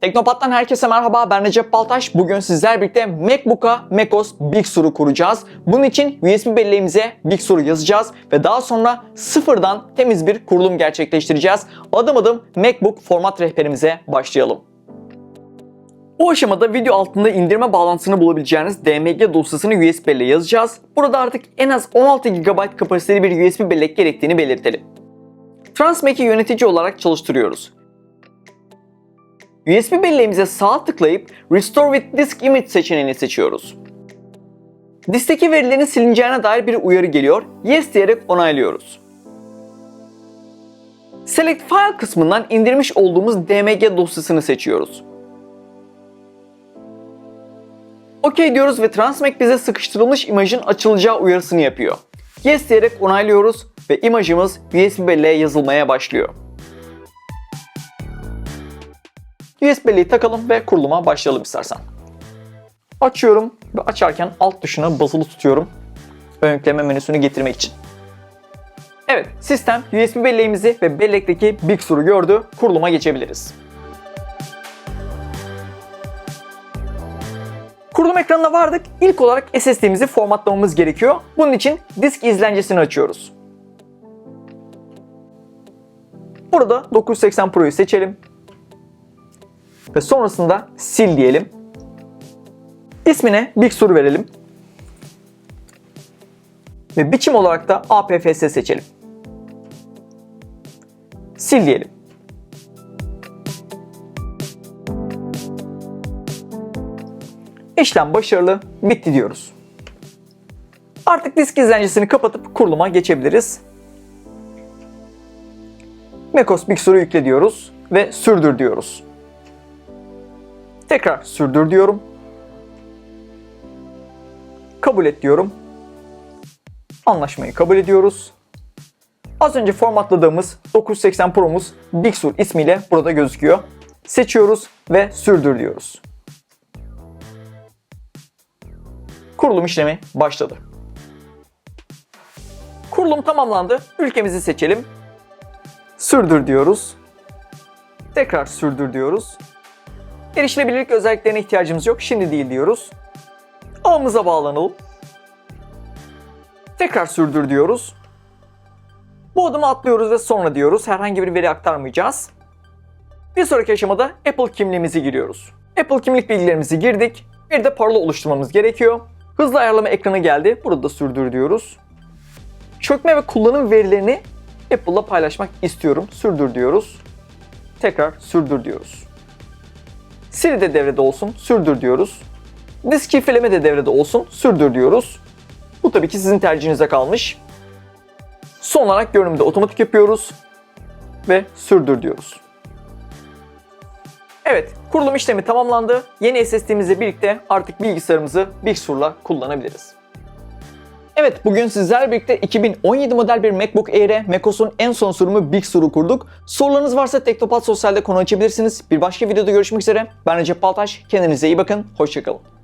Teknopat'tan herkese merhaba ben Recep Baltaş. Bugün sizler birlikte MacBook'a macOS Big Sur'u kuracağız. Bunun için USB belleğimize Big Sur yazacağız ve daha sonra sıfırdan temiz bir kurulum gerçekleştireceğiz. Adım adım MacBook format rehberimize başlayalım. Bu aşamada video altında indirme bağlantısını bulabileceğiniz DMG dosyasını USB belleğe yazacağız. Burada artık en az 16 GB kapasiteli bir USB bellek gerektiğini belirtelim. Transmac'i yönetici olarak çalıştırıyoruz. USB belleğimize sağ tıklayıp Restore with Disk Image seçeneğini seçiyoruz. Diskteki verilerin silineceğine dair bir uyarı geliyor. Yes diyerek onaylıyoruz. Select File kısmından indirmiş olduğumuz DMG dosyasını seçiyoruz. OK diyoruz ve Transmac bize sıkıştırılmış imajın açılacağı uyarısını yapıyor. Yes diyerek onaylıyoruz ve imajımız USB belleğe yazılmaya başlıyor. USB belleği takalım ve kuruluma başlayalım istersen. Açıyorum ve açarken alt tuşuna basılı tutuyorum. Ön menüsünü getirmek için. Evet, sistem USB belleğimizi ve bellekteki Big Sur'u gördü. Kuruluma geçebiliriz. Kurulum ekranına vardık. İlk olarak SSD'mizi formatlamamız gerekiyor. Bunun için disk izlencesini açıyoruz. Burada 980 Pro'yu seçelim. Ve sonrasında sil diyelim. İsmine Big Sur verelim. Ve biçim olarak da APFS seçelim. Sil diyelim. İşlem başarılı, bitti diyoruz. Artık disk izlencesini kapatıp kuruluma geçebiliriz. macOS Big Sur'u yükle diyoruz ve sürdür diyoruz. Tekrar sürdür diyorum. Kabul et diyorum. Anlaşmayı kabul ediyoruz. Az önce formatladığımız 980 Pro'muz Big Sur ismiyle burada gözüküyor. Seçiyoruz ve sürdür diyoruz. Kurulum işlemi başladı. Kurulum tamamlandı. Ülkemizi seçelim. Sürdür diyoruz. Tekrar sürdür diyoruz. Erişilebilirlik özelliklerine ihtiyacımız yok. Şimdi değil diyoruz. Ağımıza bağlanalım. Tekrar sürdür diyoruz. Bu adımı atlıyoruz ve sonra diyoruz. Herhangi bir veri aktarmayacağız. Bir sonraki aşamada Apple kimliğimizi giriyoruz. Apple kimlik bilgilerimizi girdik. Bir de parola oluşturmamız gerekiyor. Hızlı ayarlama ekranı geldi. Burada da sürdür diyoruz. Çökme ve kullanım verilerini Apple'la paylaşmak istiyorum. Sürdür diyoruz. Tekrar sürdür diyoruz. Siri de devrede olsun, sürdür diyoruz. Disk şifreleme de devrede olsun, sürdür diyoruz. Bu tabii ki sizin tercihinize kalmış. Son olarak görünümde otomatik yapıyoruz ve sürdür diyoruz. Evet, kurulum işlemi tamamlandı. Yeni SSD'mizle birlikte artık bilgisayarımızı Big Sur'la kullanabiliriz. Evet, bugün sizlerle birlikte 2017 model bir MacBook Air'e macOS'un en son sürümü Big Sur'u kurduk. Sorularınız varsa Teknopat Sosyal'de konu açabilirsiniz. Bir başka videoda görüşmek üzere. Ben Recep Baltaş. Kendinize iyi bakın. Hoşçakalın.